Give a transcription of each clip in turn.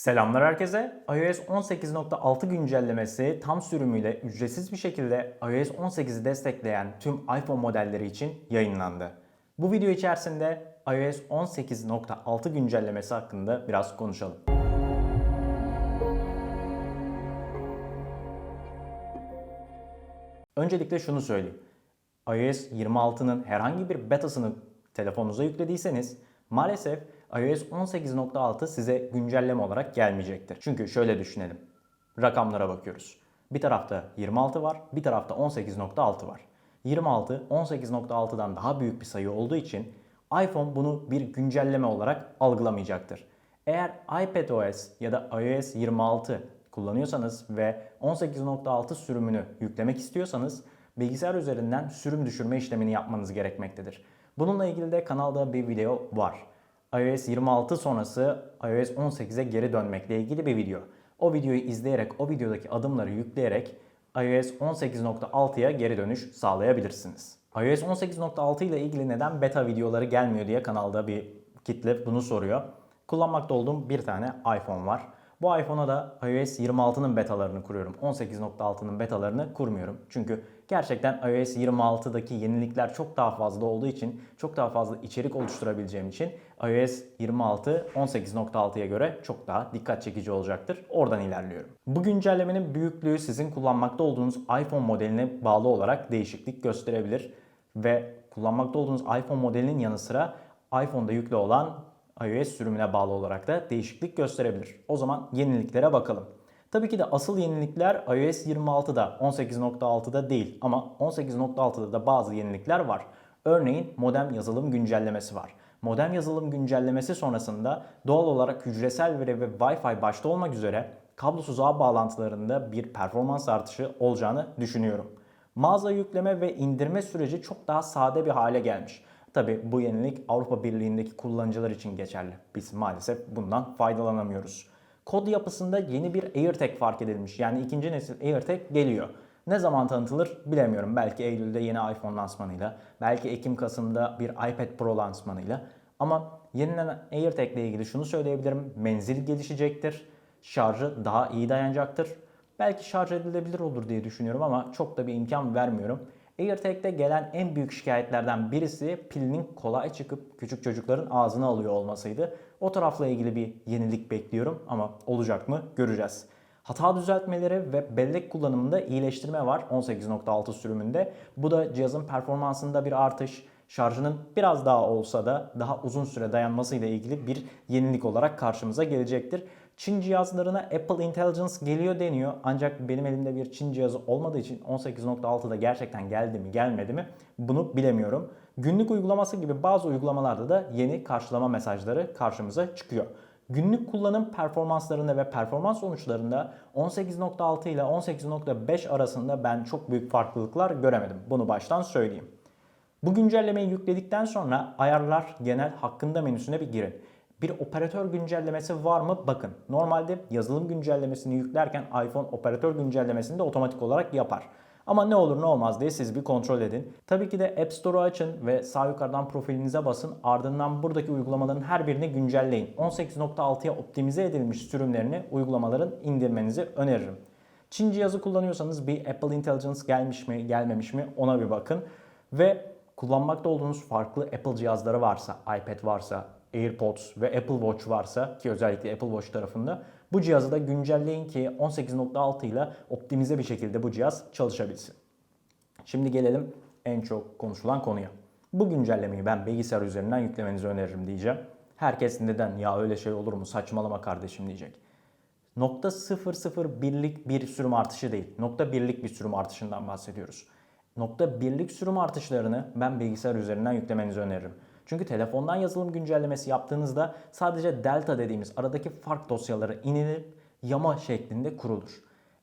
Selamlar herkese. iOS 18.6 güncellemesi tam sürümüyle ücretsiz bir şekilde iOS 18'i destekleyen tüm iPhone modelleri için yayınlandı. Bu video içerisinde iOS 18.6 güncellemesi hakkında biraz konuşalım. Öncelikle şunu söyleyeyim. iOS 26'nın herhangi bir betasını telefonunuza yüklediyseniz maalesef iOS 18.6 size güncelleme olarak gelmeyecektir. Çünkü şöyle düşünelim. Rakamlara bakıyoruz. Bir tarafta 26 var, bir tarafta 18.6 var. 26 18.6'dan daha büyük bir sayı olduğu için iPhone bunu bir güncelleme olarak algılamayacaktır. Eğer iPadOS ya da iOS 26 kullanıyorsanız ve 18.6 sürümünü yüklemek istiyorsanız bilgisayar üzerinden sürüm düşürme işlemini yapmanız gerekmektedir. Bununla ilgili de kanalda bir video var. iOS 26 sonrası iOS 18'e geri dönmekle ilgili bir video. O videoyu izleyerek, o videodaki adımları yükleyerek iOS 18.6'ya geri dönüş sağlayabilirsiniz. iOS 18.6 ile ilgili neden beta videoları gelmiyor diye kanalda bir kitle bunu soruyor. Kullanmakta olduğum bir tane iPhone var. Bu iPhone'a da iOS 26'nın betalarını kuruyorum. 18.6'nın betalarını kurmuyorum. Çünkü gerçekten iOS 26'daki yenilikler çok daha fazla olduğu için, çok daha fazla içerik oluşturabileceğim için iOS 26 18.6'ya göre çok daha dikkat çekici olacaktır. Oradan ilerliyorum. Bu güncellemenin büyüklüğü sizin kullanmakta olduğunuz iPhone modeline bağlı olarak değişiklik gösterebilir ve kullanmakta olduğunuz iPhone modelinin yanı sıra iPhone'da yüklü olan iOS sürümüne bağlı olarak da değişiklik gösterebilir. O zaman yeniliklere bakalım. Tabii ki de asıl yenilikler iOS 26'da 18.6'da değil ama 18.6'da da bazı yenilikler var. Örneğin modem yazılım güncellemesi var. Modem yazılım güncellemesi sonrasında doğal olarak hücresel veri ve Wi-Fi başta olmak üzere kablosuz ağ bağlantılarında bir performans artışı olacağını düşünüyorum. Mağaza yükleme ve indirme süreci çok daha sade bir hale gelmiş. Tabi bu yenilik Avrupa Birliği'ndeki kullanıcılar için geçerli. Biz maalesef bundan faydalanamıyoruz. Kod yapısında yeni bir AirTag fark edilmiş. Yani ikinci nesil AirTag geliyor. Ne zaman tanıtılır bilemiyorum. Belki Eylül'de yeni iPhone lansmanıyla, belki Ekim-Kasım'da bir iPad Pro lansmanıyla. Ama yenilenen AirTag ile ilgili şunu söyleyebilirim. Menzil gelişecektir. Şarjı daha iyi dayanacaktır. Belki şarj edilebilir olur diye düşünüyorum ama çok da bir imkan vermiyorum. AirTag'de gelen en büyük şikayetlerden birisi pilinin kolay çıkıp küçük çocukların ağzına alıyor olmasıydı. O tarafla ilgili bir yenilik bekliyorum ama olacak mı göreceğiz. Hata düzeltmeleri ve bellek kullanımında iyileştirme var 18.6 sürümünde. Bu da cihazın performansında bir artış, şarjının biraz daha olsa da daha uzun süre dayanmasıyla ilgili bir yenilik olarak karşımıza gelecektir. Çin cihazlarına Apple Intelligence geliyor deniyor. Ancak benim elimde bir Çin cihazı olmadığı için 18.6'da gerçekten geldi mi gelmedi mi bunu bilemiyorum. Günlük uygulaması gibi bazı uygulamalarda da yeni karşılama mesajları karşımıza çıkıyor. Günlük kullanım performanslarında ve performans sonuçlarında 18.6 ile 18.5 arasında ben çok büyük farklılıklar göremedim. Bunu baştan söyleyeyim. Bu güncellemeyi yükledikten sonra ayarlar genel hakkında menüsüne bir girin. Bir operatör güncellemesi var mı? Bakın. Normalde yazılım güncellemesini yüklerken iPhone operatör güncellemesini de otomatik olarak yapar. Ama ne olur ne olmaz diye siz bir kontrol edin. Tabii ki de App Store'u açın ve sağ yukarıdan profilinize basın. Ardından buradaki uygulamaların her birini güncelleyin. 18.6'ya optimize edilmiş sürümlerini uygulamaların indirmenizi öneririm. Çin cihazı kullanıyorsanız bir Apple Intelligence gelmiş mi gelmemiş mi ona bir bakın. Ve kullanmakta olduğunuz farklı Apple cihazları varsa, iPad varsa, AirPods ve Apple Watch varsa ki özellikle Apple Watch tarafında bu cihazı da güncelleyin ki 18.6 ile optimize bir şekilde bu cihaz çalışabilsin. Şimdi gelelim en çok konuşulan konuya. Bu güncellemeyi ben bilgisayar üzerinden yüklemenizi öneririm diyeceğim. Herkes neden ya öyle şey olur mu saçmalama kardeşim diyecek. Nokta 001'lik bir sürüm artışı değil. Nokta birlik bir sürüm artışından bahsediyoruz. Nokta birlik sürüm artışlarını ben bilgisayar üzerinden yüklemenizi öneririm. Çünkü telefondan yazılım güncellemesi yaptığınızda sadece delta dediğimiz aradaki fark dosyaları inilip yama şeklinde kurulur.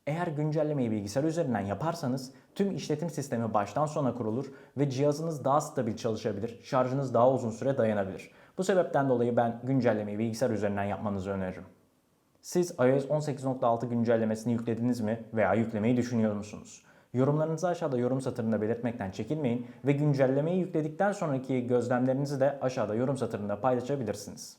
Eğer güncellemeyi bilgisayar üzerinden yaparsanız tüm işletim sistemi baştan sona kurulur ve cihazınız daha stabil çalışabilir, şarjınız daha uzun süre dayanabilir. Bu sebepten dolayı ben güncellemeyi bilgisayar üzerinden yapmanızı öneririm. Siz iOS 18.6 güncellemesini yüklediniz mi veya yüklemeyi düşünüyor musunuz? Yorumlarınızı aşağıda yorum satırında belirtmekten çekinmeyin ve güncellemeyi yükledikten sonraki gözlemlerinizi de aşağıda yorum satırında paylaşabilirsiniz.